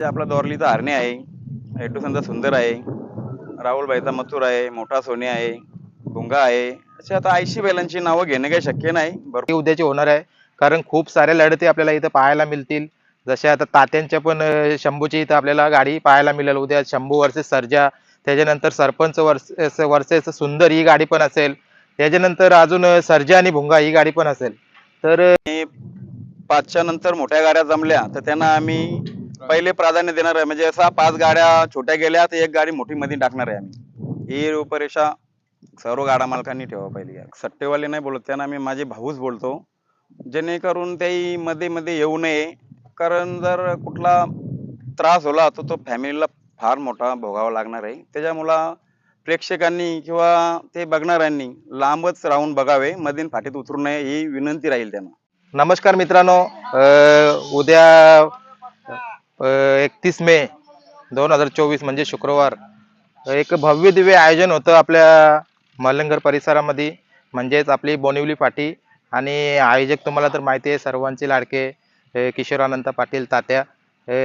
ते आपला दोरलीचा हरणे आहे एटूसनचा सुंदर आहे राहुलबाईचा मथुर आहे मोठा सोने आहे भुंगा आहे असे आता ऐंशी बैलांची नावं घेणं काही शक्य नाही. भरपूर उद्याची होणार आहे कारण खूप साऱ्या लढती आपल्याला इथं पाहायला मिळतील. जसे आता तात्यांच्या पण शंभूची इथं आपल्याला गाडी पाहायला मिळेल. उद्या शंभू वर्सेस सर्जा त्याच्यानंतर सरपंच वर्सेस वर्सेस सुंदर ही गाडी पण असेल. त्याच्यानंतर अजून सर्जा आणि भुंगा ही गाडी पण असेल. तर पाचच्या नंतर मोठ्या गाड्या जमल्या तर त्यांना आम्ही पहिले प्राधान्य देणार आहे. म्हणजे असा पाच गाड्या छोट्या गेल्या तर एक गाडी मोठी मध्ये टाकणार आहे आम्ही. ही रूपरेषा सर्व गाडा मालकांनी ठेवा पहिली. सट्टेवाले नाही बोलत त्यांना आम्ही माझे भाऊच बोलतो. जेणेकरून ते मध्ये मध्ये येऊ नये. कारण जर कुठला त्रास होला तर तो फॅमिलीला फार मोठा भोगावा लागणार आहे. त्याच्यामुळं प्रेक्षकांनी किंवा ते बघणाऱ्यांनी लांबच राहून बघावे. मधील फाटीत उतरू नये ही विनंती राहील त्यांना. नमस्कार मित्रांनो. उद्या एकतीस मे दोन हजार चोवीस म्हणजे शुक्रवार. एक भव्य दिव्य आयोजन होतं आपल्या मलंगर परिसरामध्ये. म्हणजेच आपली बोनिवली पाटी आणि आयोजक तुम्हाला तर माहिती आहे सर्वांचे लाडके किशोर किशोरानंद पाटील तात्या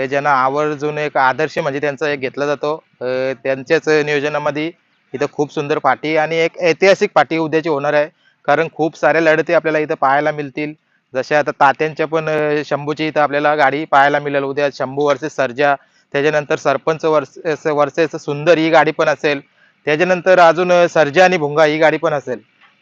ज्यांना आवर्जून एक आदर्श म्हणजे त्यांचा एक घेतला जातो. त्यांच्याच नियोजनामध्ये इथं खूप सुंदर पाठी आणि एक ऐतिहासिक पाठी उद्याची होणार आहे. कारण खूप साऱ्या लढती आपल्याला इथं पाहायला मिळतील. जसे आता तात्यांच्या पण शंभूची इथं आपल्याला गाडी पाहायला मिळेल. उद्या शंभू वर्सेस सर्जा त्याच्यानंतर सरपंच वर्सेस वर्सेस सुंदर ही गाडी पण असेल. त्याच्यानंतर अजून सर्जा आणि भुंगा ही गाडी पण असेल.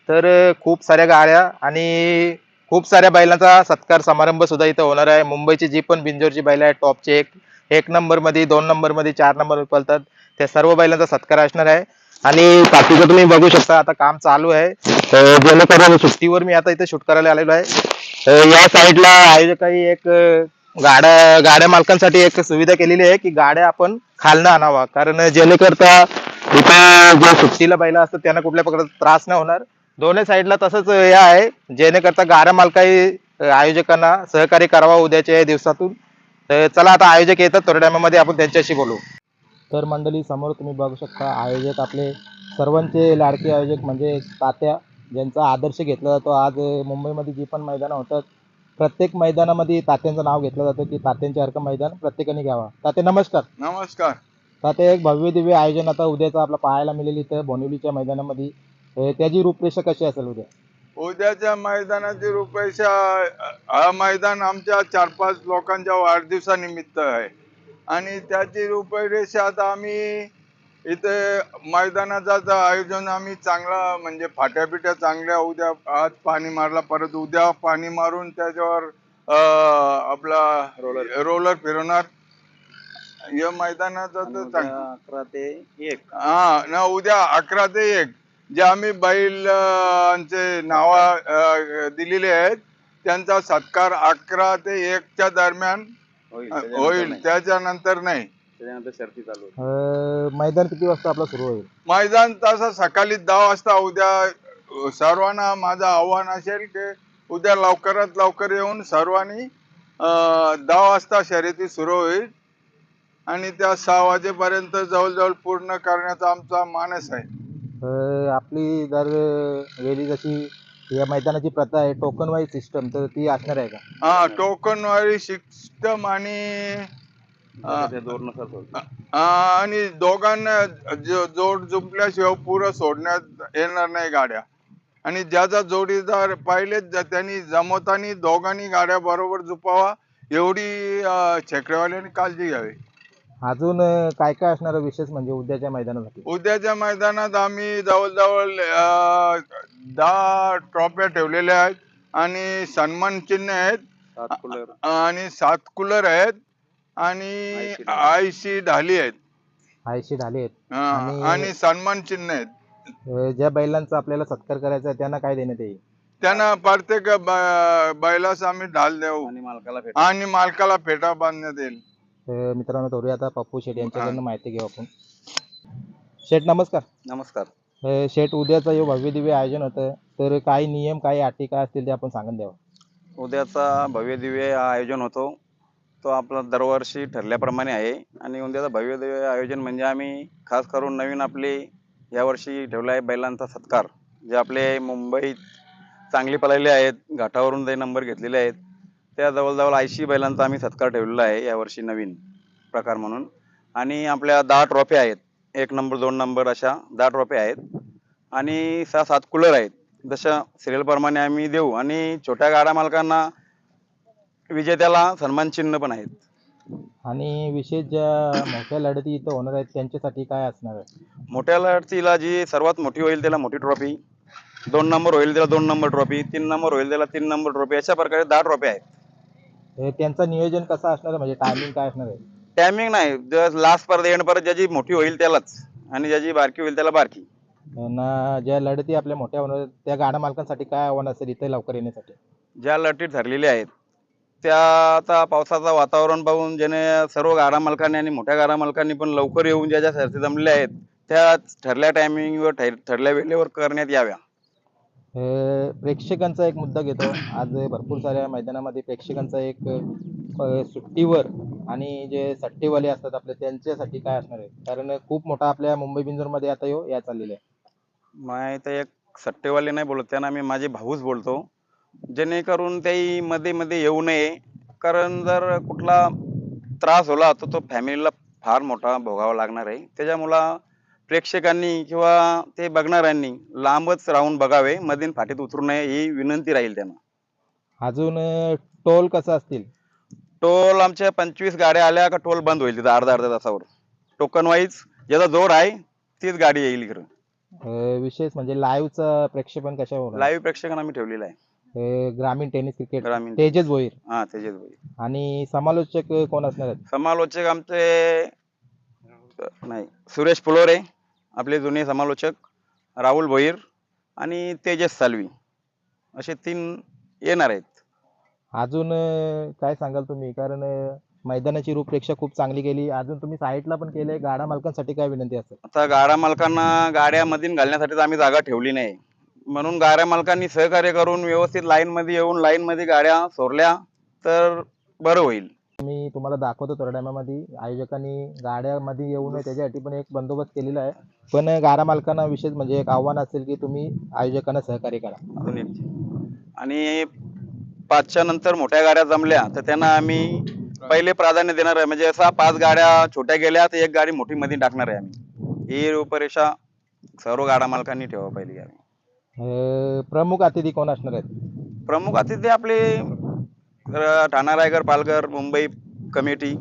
तर खूप साऱ्या गाड्या आणि खूप साऱ्या बैलांचा सत्कार समारंभ सुद्धा इथं होणार आहे. मुंबईची जी पण बिंजोरची बैल आहे टॉपचे एक एक नंबरमध्ये दोन नंबरमध्ये चार नंबर पलतात त्या सर्व बैलांचा सत्कार असणार आहे. आणि बाकीचं तुम्ही बघू शकता आता काम चालू आहे. जेणेकरून सुट्टीवर मी आता इथे शूट करायला आलेलो आहे. या साईडला आयोजकांनी एक गाड्या गाड्या मालकांसाठी एक सुविधा केलेली आहे की गाड्या आपण खालनं आणावा. कारण जेणेकरता इथं जे सुट्टीला बैला असतात त्यांना कुठल्या प्रकारचा त्रास नाही होणार. दोन्ही साईडला तसंच हे आहे. जेणेकरता गाड्या मालकाही आयोजकांना सहकार्य करावा उद्याच्या या दिवसातून. तर चला आता आयोजक येतात थोड्या टायमामध्ये आपण त्यांच्याशी बोलू. तर मंडळी समोर तुम्ही बघू शकता आयोजक आपले सर्वांचे लाडके आयोजक म्हणजे तात्या. ज्यांचा आदर्श घेतला जातो. आज मुंबईमध्ये जी पण मैदानं होतात प्रत्येक मैदानामध्ये तात्यांचं नाव घेतलं जातं की तात्यांच्यासारखं मैदान प्रत्येकाने घ्यावा. तात्या नमस्कार. नमस्कार. तात्या एक भव्य दिव्य आयोजन आता उद्याचं आपलं पाहायला मिळेल इथं बोनिवलीच्या मैदानामध्ये. त्याची रूपरेषा कशी असेल उद्या? उद्याच्या मैदानाची रुपयाच्या हा मैदान आमच्या चार पाच लोकांच्या वाढदिवसानिमित्त आहे. आणि त्याची रुपरेषा आता आम्ही इथे मैदानाचं आयोजन आम्ही चांगला म्हणजे फाट्या बिट्या चांगल्या उद्या आज पाणी मारला परत उद्या पाणी मारून त्याच्यावर अं, आपला रोलर रोलर फिरवणार. या मैदानाचं तर अकरा ते एक. हा न उद्या अकरा ते एक. जे आम्ही बैलांचे नाव दिलेले आहेत त्यांचा सत्कार अकरा ते एकच्या दरम्यान होईल अ, त्याच्यानंतर होईल नाही. त्याच्यानंतर नाही. त्याच्यानंतर शर्ती चालू. अं, मैदान किती वाजता आपलं सुरू होईल? मैदान तसं सकाळी दहा वाजता उद्या सर्वांना माझं आव्हान असेल की उद्या लवकरात लवकर येऊन सर्वांनी अ, दहा वाजता शर्यती सुरू होईल आणि त्या सहा वाजेपर्यंत जवळजवळ पूर्ण करण्याचा आमचा मानस आहे. अं, आपली जर वेळी जशी या मैदानाची प्रथा आहे टोकन वाईज सिस्टम तर ती असणार आहे का? हा टोकन वारी सिस्टम आणि आणि दोघांना जोड जुंपल्याशिवाय पुरं सोडण्यात येणार नाही गाड्या. आणि ज्याचा जोडीदार पाहिले त्यांनी जमवताना दोघांनी गाड्या बरोबर जुपावा एवढी अ, छेकड्यावाल्यांनी काळजी घ्यावी. अजून काय काय असणार विशेष म्हणजे उद्याच्या मैदानासाठी? उद्याच्या मैदानात आम्ही जवळजवळ दहा ट्रॉफ्या ठेवलेल्या आहेत आणि सन्मान चिन्ह आहेत. आणि सात कूलर आहेत. आणि ऐंशी ढाली. आहेत. आयशी ढाले आहेत. हा, आणि- आणि सन्मान चिन्ह आहेत. अं, ज्या बैलांचा आपल्याला सत्कार करायचा आहे त्यांना काय देण्यात येईल? त्यांना प्रत्येक ब- बैलास आम्ही ढाल देऊ. आणि मालकाला भेट आणि मालकाला फेटा बांधण्यात येईल. अं, मित्रांनो थोडी आता पप्पू शेट यांच्याकडनं माहिती घेऊ आपण. शेठ नमस्कार. नमस्कार. अं, शेठ उद्याचं हे भव्य दिव्य आयोजन होतं तर काही नियम काही अटी काय असतील ते आपण सांगून द्यावं. उद्याचा भव्य दिव्य हा आयोजन होतो. तो आपला दरवर्षी ठरल्याप्रमाणे आहे. आणि उद्याचं भव्य दिव्य आयोजन म्हणजे आम्ही खास करून नवीन आपले यावर्षी ठेवला आहे बैलांचा सत्कार. जे आपले मुंबईत चांगले पलायले आहेत घाटावरून जे नंबर घेतलेले आहेत. त्या जवळजवळ ऐंशी बैलांचा आम्ही सत्कार ठेवलेला आहे यावर्षी नवीन प्रकार म्हणून. आणि आपल्या दहा ट्रॉफ्या आहेत. एक नंबर दोन नंबर अशा दहा ट्रॉफ्या आहेत. आणि सहा सात कूलर आहेत. जशा सिरियलप्रमाणे आम्ही देऊ. आणि छोट्या गाड्या मालकांना विजेत्याला सन्मान चिन्ह पण आहेत. आणि विशेष ज्या मोठ्या लढती इथं होणार आहेत त्यांच्यासाठी काय असणार आहे? मोठ्या लढतीला जी सर्वात मोठी होईल त्याला मोठी ट्रॉफी दोन नंबर होईल त्याला दोन नंबर ट्रॉफी तीन नंबर होईल त्याला तीन नंबर ट्रॉफी अशा प्रकारे दहा ट्रॉफी आहेत. हे त्यांचं नियोजन कसं असणार आहे? म्हणजे टायमिंग काय असणार आहे? टायमिंग नाही. लास्ट पर्यंत एंड पर्यंत ज्याची मोठी होईल त्यालाच आणि ज्याची बारकी होईल त्याला बारकी. ना ज्या लढती आपल्या मोठ्या होणार आहेत, त्या गाड्या मालकांसाठी काय आव्हान असेल इथे लवकर येण्यासाठी? ज्या लटी ठरलेल्या आहेत त्या आता पावसाचं वातावरण पाहून ज्याने सर्व गाडा मालकांनी आणि मोठ्या गाडा मालकांनी पण लवकर येऊन ज्या ज्या शर्ती जमलेल्या आहेत त्या ठरल्या टायमिंगवर ठर ठरल्या वेळेवर करण्यात याव्या. हे प्रेक्षकांचा एक मुद्दा घेतो. आज भरपूर साऱ्या मैदानामध्ये प्रेक्षकांचा एक अ, सुट्टीवर आणि जे सट्टेवाले असतात आपले त्यांच्यासाठी काय असणार आहे? कारण खूप मोठा आपल्या मुंबई बिंजोरमध्ये आता यो या चाललेला आहे. मी तर एक सट्टेवाले नाही बोलत त्यांना मी माझे भाऊच बोलतो. जेणेकरून त्याही मध्ये मध्ये येऊ नये. कारण जर कुठला त्रास होला तर तो फॅमिलीला फार मोठा भोगावा लागणार आहे. त्याच्यामुळं प्रेक्षकांनी किंवा ते बघणाऱ्यांनी लांबच राहून बघावे. मधील फाटीत उतरू नये ही विनंती राहील त्यांना. अजून अ, टोल कसं असतील? टोल आमच्या पंचवीस गाड्या आल्या का टोल बंद होईल तिथं अर्धा अर्धा तासावर. टोकन वाईज ज्याचा जोड आहे तीच गाडी येईल इकडं. अ, विशेष म्हणजे लाईव्हचं प्रेक्षेपण कशा होणार? लाईव्ह प्रेक्षकांना आम्ही ठेवलेलं आहे. अ, ग्रामीण टेनिस क्रिकेट ग्रामीण तेजस भोईर. हा त्याच्यात होईल आणि समालोचक कोण असणार आहेत? समालोचक आमचे नाही सुरेश फुलोरे आपले जुने समालोचक राहुल भोईर आणि तेजस सालवी. असे तीन येणार आहेत. अजून अं, काय सांगाल तुम्ही? कारण अं, मैदानाची रूपरेषा खूप चांगली केली. अजून तुम्ही साईडला पण केलंय. गाडा मालकांसाठी काय विनंती असेल? आता गाड्या मालकांना गाड्यामधील घालण्यासाठी तर आम्ही जागा ठेवली नाही. म्हणून गाड्या मालकांनी सहकार्य करून व्यवस्थित लाईन मध्ये येऊन लाईन मध्ये गाड्या सोडल्या तर बरं होईल. मी तुम्हाला दाखवतो तोरड्यामध्ये आयोजकांनी गाड्यामध्ये येऊ नये त्याच्यासाठी पण एक बंदोबस्त केलेला आहे. पण गाडा मालकांना विशेष म्हणजे एक आव्हान असेल की तुम्ही आयोजकांना सहकार्य करा. आणि पाचच्या नंतर मोठ्या गाड्या जमल्या तर त्यांना आम्ही पहिले प्राधान्य देणार आहे. म्हणजे असा पाच गाड्या छोट्या गेल्या तर एक गाडी मोठी मध्ये टाकणार आहे आम्ही. ही रूपरेषा सर्व गाडा मालकांनी ठेवा पहिली गाडी. प्रमुख अतिथी कोण असणार आहेत? प्रमुख अतिथी आपले अं, ठाणा रायगड पालघर मुंबई कमिटी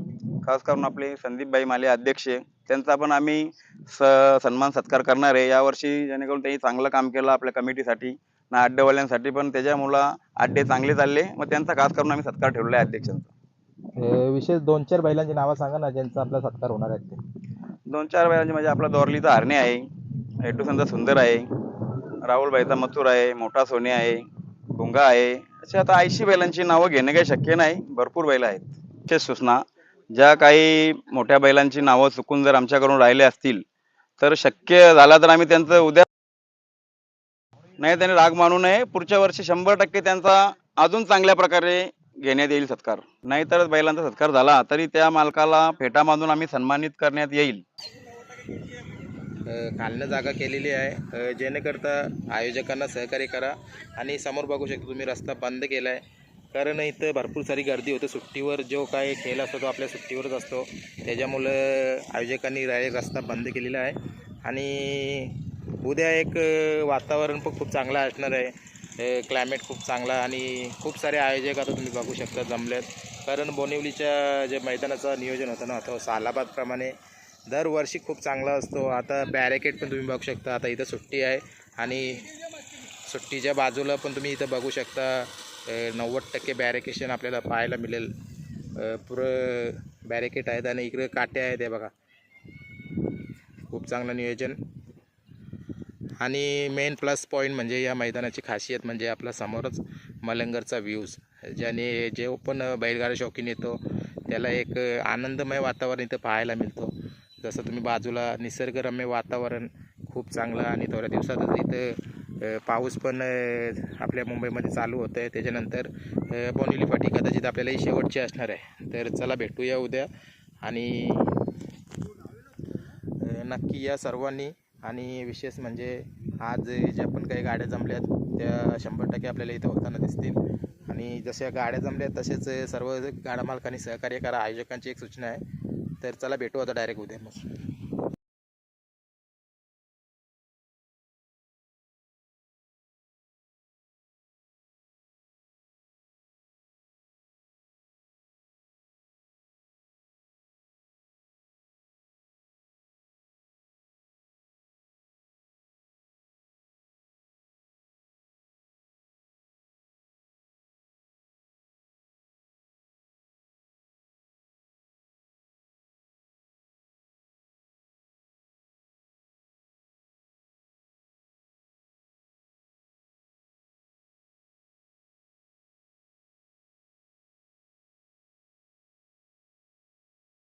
खास करून आपले संदीपभाई माले अध्यक्ष त्यांचा पण आम्ही स सन्मान सत्कार करणार आहे. यावर्षी जेणेकरून त्यांनी चांगलं काम केलं आपल्या कमिटीसाठी. ना अड्डेवाल्यांसाठी पण त्याच्यामुळं अड्डे चांगले चालले. मग त्यांचा खास करून आम्ही सत्कार ठेवला आहे अध्यक्षांचा. विशेष दोन चार बैलांची नावं सांगा ना ज्यांचा आपला सत्कार होणार आहे ते. दोन चार वेळांचे म्हणजे आपला दोरलीचा हरणे आहे. एटूसनचा सुंदर आहे. राहुल भाईचा मथुर आहे मोठा सोने आहे भुंगा आहे. असे आता ऐंशी बैलांची नावं घेणं काही शक्य नाही. भरपूर बैल आहेत. विशेष सूचना ज्या काही मोठ्या बैलांची नावं चुकून जर आमच्याकडून राहिले असतील तर शक्य झाला तर आम्ही त्यांचं उद्या नाही त्यांनी राग मानू नये. पुढच्या वर्षी शंभर टक्के त्यांचा अजून चांगल्या प्रकारे घेण्यात येईल सत्कार. नाहीतर बैलांचा सत्कार झाला तरी त्या मालकाला फेटा मानून आम्ही सन्मानित करण्यात येईल. खालनं जागा केलेली आहे. जेणेकरता आयोजकांना सहकार्य करा आणि समोर बघू शकता तुम्ही रस्ता बंद केला आहे कारण इथं भरपूर सारी गर्दी होते. सुट्टीवर जो काय खेळ असतो तो आपल्या सुट्टीवरच असतो. त्याच्यामुळं आयोजकांनी राय रस्ता बंद केलेला आहे. आणि उद्या एक वातावरण पण खूप चांगलं असणार आहे. क्लायमेट खूप चांगला आणि खूप सारे आयोजक आता तुम्ही बघू शकता जमलेत. कारण बोनिवलीच्या जे मैदानाचं नियोजन होतं ना तो सालाबादप्रमाणे दरवर्षी खूप चांगला असतो. आता बॅरिकेड पण तुम्ही बघू शकता. आता इथं सुट्टी आहे. आणि सुट्टीच्या बाजूला पण तुम्ही इथं बघू शकता. नव्वद टक्के बॅरिकेशन आपल्याला पाहायला मिळेल. पुरं बॅरिकेट आहेत आणि इकडे काट्या आहेत हे बघा. खूप चांगलं नियोजन. आणि मेन प्लस पॉईंट म्हणजे या मैदानाची खासियत म्हणजे आपला समोरच मलंगरचा व्ह्यूज ज्याने जे पण बैलगाडा शौकीन येतो त्याला एक आनंदमय वातावरण इथं पाहायला मिळतो. जसं तुम्ही बाजूला निसर्गरम्य वातावरण खूप चांगलं आणि थोड्या दिवसातच इथं पाऊस पण आपल्या मुंबईमध्ये चालू होतं आहे त्याच्यानंतर अ, बोनिवली फाटी कदाचित आपल्याला ही शेवटची असणार आहे. तर चला भेटूया उद्या आणि नक्की या सर्वांनी आणि विशेष म्हणजे आज ज्या पण काही गाड्या जमल्यात त्या शंभर टक्के आपल्याला इथं होताना दिसतील. आणि जशा गाड्या जमल्यात तसेच सर्व गाडा मालकांनी सहकार्य करा. आयोजकांची एक सूचना आहे. तर चला भेटू आता डायरेक्ट उद्या. मग